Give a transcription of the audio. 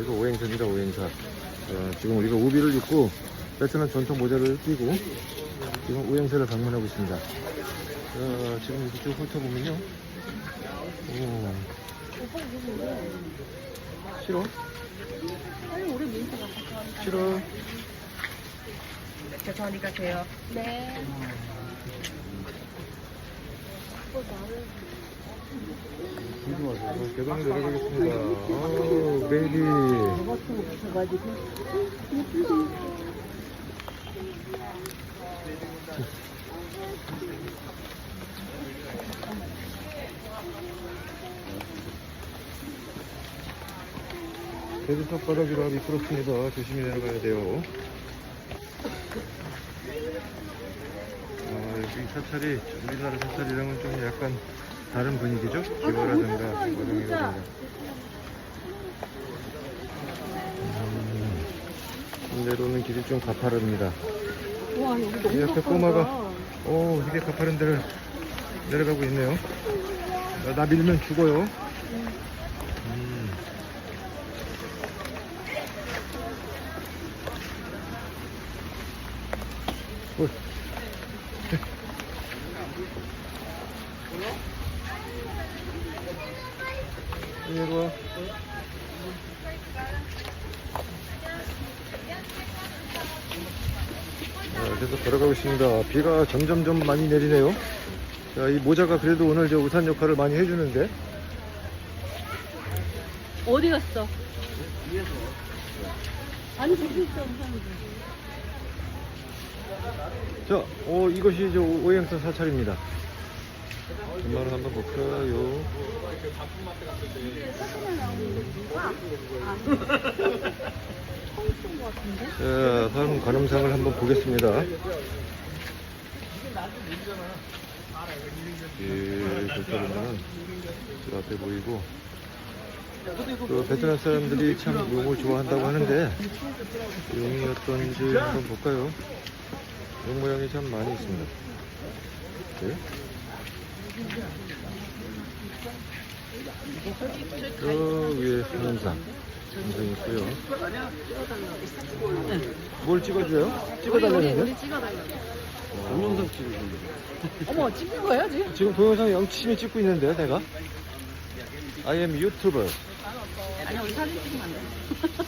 이거 오행사입니다, 오행사. 어, 지금 우리가 우비를 입고 베트남 전통 모자를 끼고 지금 오행사를 방문하고 있습니다. 어, 지금 이렇게 쭉 훑어보면요. 오, 오빠 이거 뭐야? 싫어? 싫어? 천천히 가세요. 네. 궁금하죠. 내려가겠습니다. 아우, 베이비. 계속 턱바닥이라 미끄럽습니다. 조심히 내려가야 돼요. 아, 여기 사찰이 우리나라 사찰이랑은 좀 약간 다른 분위기죠? 기와라든가 와정이라든가. 음, 내려오는 길이 좀 가파릅니다. 와 여기 너무 이 옆에 가까우다. 꼬마가 오 이게 가파른 데를 내려가고 있네요. 아, 나 밀면 죽어요. 음. 어. 이리 와. 자, 계속 걸어가고 있습니다. 비가 점점 점 많이 내리네요. 자, 이 모자가 그래도 오늘 저 우산 역할을 많이 해주는데. 어디 갔어? 아니 저기 있어 우산이. 자, 어, 이것이 저 오- 오행사 사찰입니다. 정말 한번 볼까요? 자, 다음 관음상을 한번 보겠습니다. 예, 좋다보면은 저 앞에 보이고 그 베트남 사람들이 참 용을 좋아한다고 하는데 용이 어떤지 한번 볼까요? 용 모양이 참 많이 있습니다. 네. 저 위에 선상 선상 있고요. 뭘 찍어줘요? 찍어달라는데? 동영상 찍어준다. 어머 찍는 거예요 지금? 지금 동영상 영치미 찍고 있는데요, 내가? I am YouTuber. 아니 우리 사진 찍으면 안 돼.